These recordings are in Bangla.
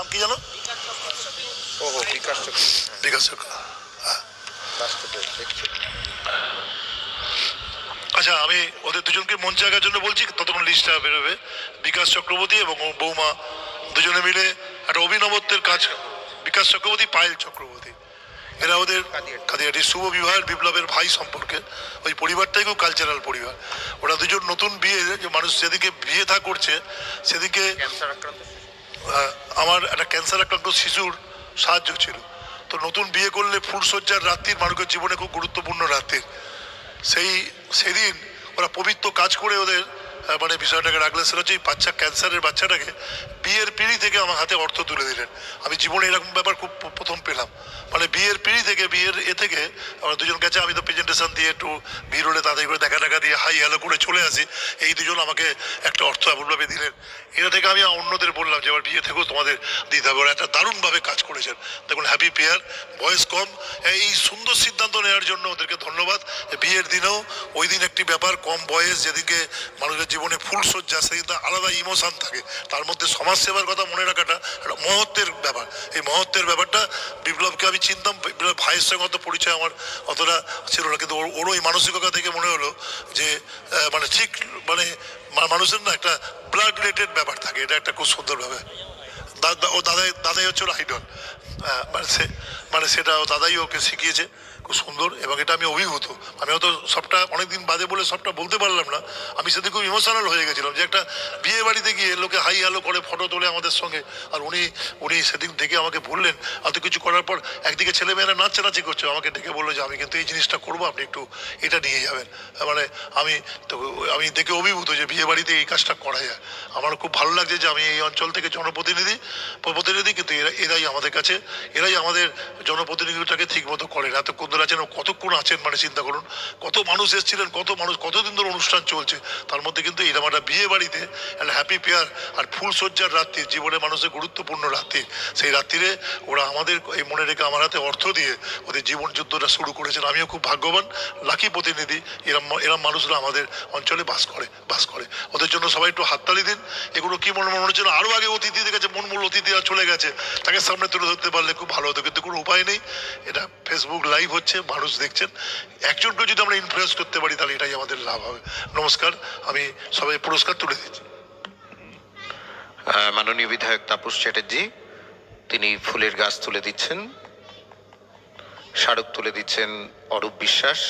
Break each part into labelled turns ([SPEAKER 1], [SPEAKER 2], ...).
[SPEAKER 1] নাম কি জানো?
[SPEAKER 2] বিকাশ চক্র
[SPEAKER 1] বিকাশ চক্র হ্যাঁ।
[SPEAKER 2] দেখছি।
[SPEAKER 1] আচ্ছা আমি ওদের দুজনকে মঞ্চে আঁকার জন্য বলছি ততক্ষণ লিস্টটা বেরোবে। বিকাশ চক্রবর্তী এবং বৌমা দুজনে মিলে একটা অভিনবত্বের কাজ বিকাশ চক্রবর্তী পায়েল চক্রবর্তী। এরা ওদের
[SPEAKER 2] কাদিয়াটি।
[SPEAKER 1] শুভ বিবাহের বিপ্লবের ভাই সম্পর্কে। ওই পরিবারটাই খুব কালচারাল পরিবার। ওরা দুজন নতুন বিয়ে যে মানুষ যেদিকে বিয়ে থা করছে সেদিকে
[SPEAKER 2] ক্যান্সার আক্রান্ত।
[SPEAKER 1] আহ, আমার একটা ক্যান্সার আক্রান্ত শিশুর সাহায্য ছিল। তো নতুন বিয়ে করলে ফুলসজ্জার রাত্রির মানুষের জীবনে খুব গুরুত্বপূর্ণ রাত্রির। সেই, সেদিন ওরা পবিত্র কাজ করে ওদের মানে বিষয়টাকে রাখলেন সেটা হচ্ছে এই বাচ্চা ক্যান্সারের বাচ্চাটাকে বিয়ের পিঁড়ি থেকে আমার হাতে অর্থ তুলে দিলেন। আমি জীবনে এরকম ব্যাপার খুব প্রথম পেলাম। মানে বিয়ের পিঁড়ি থেকে, বিয়ের এ থেকে আমার দুজন গেছে, আমি তো প্রেজেন্টেশন দিয়ে একটু ভিড় হলে তাদের করে দেখা টাকা দিয়ে হাই হ্যালো করে চলে আসি। এই দুজন আমাকে একটা অর্থ এমনভাবে দিলেন। এটা থেকে আমি অন্যদের বললাম যে, এবার বিয়ে থেকেও তোমাদের দিতে হবে। ওরা একটা দারুণভাবে কাজ করেছেন। দেখুন হ্যাপি পেয়ার বয়স কম। এই সুন্দর সিদ্ধান্ত নেওয়ার জন্য ওদেরকে ধন্যবাদ। বিয়ের দিনেও ওই দিন একটি ব্যাপার, কম বয়স যেদিকে মানুষের জীবনে ফুল সজ্জা সেদিন তার আলাদা ইমোশান থাকে। তার মধ্যে সমাজসেবার কথা মনে রাখাটা একটা মহত্বের ব্যাপার। এই মহত্বের ব্যাপারটা বিপ্লবকে আমি চিনতাম, বিপ্লব ভাইয়ের সঙ্গে অত পরিচয় আমার অতটা ছিল না। কিন্তু ওর- ওই মানসিকতা থেকে মনে হলো যে মানে ঠিক মানে মানুষের না একটা ব্লাড রিলেটেড ব্যাপার থাকে। এটা একটা খুব সুন্দর ব্যাপার ও দাদাই দাদাই হচ্ছে ওর আইডল মানে সে মানে সেটা ও দাদাই ওকে শিখিয়েছে, খুব সুন্দর, এবং এটা আমি অভিভূত। আমি হয়তো সবটা অনেকদিন বাদে বলে সবটা বলতে পারলাম না। আমি সেদিন খুব ইমোশনাল হয়ে গেছিলাম যে একটা বিয়ে বাড়িতে গিয়ে লোকে হাই হ্যালো করে ফটো তোলে আমাদের সঙ্গে, আর উনি উনি সেদিন দেখে আমাকে বললেন, এত কিছু করার পর একদিকে ছেলেমেয়েরা নাচানাচি করছে। আমাকে ডেকে বলল যে, আমি কিন্তু এই জিনিসটা করব, আপনি একটু এটা নিয়ে যাবেন। মানে আমি তো, আমি দেখে অভিভূত যে বিয়ে বাড়িতে এই কাজটা করা যায়। আমার খুব ভালো লাগছে যে আমি এই অঞ্চল থেকে জনপ্রতিনিধি প্রতিনিধি কিন্তু এরা এরাই আমাদের কাছে, এরাই আমাদের জনপ্রতিনিধিটাকে ঠিক মতো করেন এতক্ষণ ধরে আছেন, কতক্ষণ আছেন মানে চিন্তা করুন, কত মানুষ এসেছিলেন, কত মানুষ, কতদিন ধরে অনুষ্ঠান চলছে, তার মধ্যে কিন্তু এরকম একটা বিয়ে বাড়িতে একটা হ্যাপি পেয়ার আর ফুল সজ্জার রাত্রি, জীবনে মানুষের গুরুত্বপূর্ণ রাত্রি। সেই রাত্রিরে ওরা আমাদের এই মনে রেখে আমার হাতে অর্থ দিয়ে ওদের জীবন যুদ্ধটা শুরু করেছেন। আমিও খুব ভাগ্যবান লাকি প্রতিনিধি, এরম এরম মানুষরা আমাদের অঞ্চলে বাস করে বাস করে। ওদের জন্য সবাই একটু হাততালি দিন। এগুলো কি মনে মনে হচ্ছিল আরও আগে অতিথিদের কাছে মনমূল অতিথিরা চলে গেছে, তাকে সামনে তুলে ধরতে পারলে খুব ভালো হতো, কিন্তু কোনো উপায় নেই। এটা ফেসবুক লাইভ হচ্ছে, মানুষ দেখছেন। একজনকে যদি আমরা ইনফ্লুয়েন্স করতে পারি, তাহলে এটাই আমাদের লাভ হবে। নমস্কার, আমি সবাই পুরস্কার তুলে দিচ্ছি।
[SPEAKER 2] মাননীয় বিধায়ক তাপস চ্যাটার্জি, তিনি ফুলের গাছ তুলে দিচ্ছেন। স্মারক তুলে দিচ্ছেন অরূপ বিশ্বাস।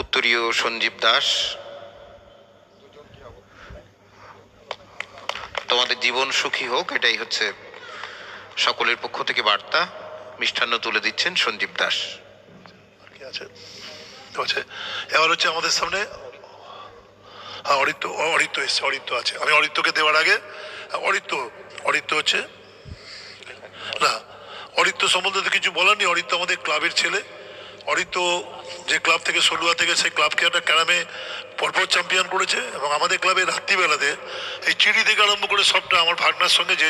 [SPEAKER 2] উত্তরীয় সঞ্জীব দাস। তোমাদের জীবন সুখী হোক এটাই হচ্ছে সকলের পক্ষ থেকে বার্তা। মিষ্টান্ন তুলে দিচ্ছেন সঞ্জীব দাস।
[SPEAKER 1] আছে? আছে। এবার হচ্ছে আমাদের সামনে হ্যাঁ অরিত্য অরিত্য এসছে অরিত্য আছে। আমি অরিত্যকে দেওয়ার আগে হ্যাঁ, অরিত্য অরিত্য হচ্ছে না অরিত্য সম্বন্ধে তো কিছু বলার নেই। অরিত্য আমাদের ক্লাবের ছেলে। অরিত্য যে ক্লাব থেকে সলুয়া থেকে সেই ক্লাবকে একটা ক্যারামে পরপর চ্যাম্পিয়ন করেছে এবং আমাদের ক্লাবে রাত্রিবেলাতে এই চিড়ি থেকে আরম্ভ করে সবটা আমার ভাগনার সঙ্গে যে